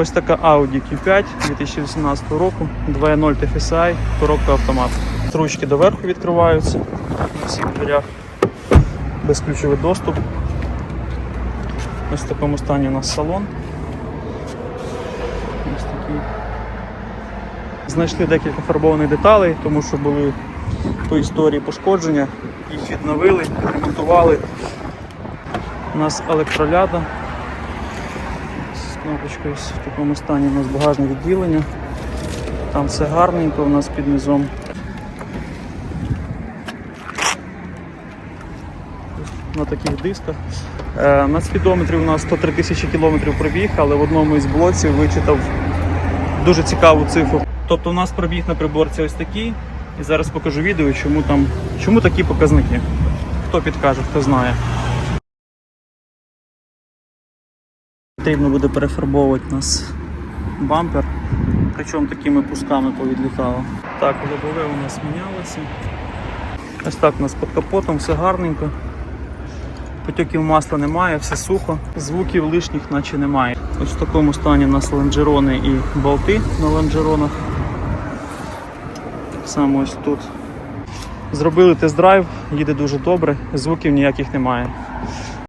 Ось така Audi Q5 2018 року, 2.0 TFSI, коробка автомат. Ручки доверху відкриваються на всіх дверях. Безключовий доступ. Ось в такому стані у нас салон. Ось такий. Знайшли декілька фарбованих деталей, тому що були по історії пошкодження. Їх відновили, ремонтували. У нас електроляда. Кнопочкою в такому стані у нас багажне відділення. Там все гарненько у нас під низом. На таких дисках. Е, на спідометрі у нас 103 тисячі кілометрів пробіг, але в одному із блоців вичитав дуже цікаву цифру. Тобто у нас пробіг на приборці ось такий. І зараз покажу відео, чому там чому такі показники. Хто підкаже, хто знає. Потрібно буде перефарбовувати у нас бампер, причому такими пусками повідлітало. Так, лобове у нас мінялося. Ось так у нас під капотом все гарненько. Потьоків масла немає, все сухо, звуків лишніх наче немає. Ось в такому стані у нас лонжерони і болти на лонжеронах. Так само ось тут. Зробили тест-драйв, їде дуже добре, звуків ніяких немає.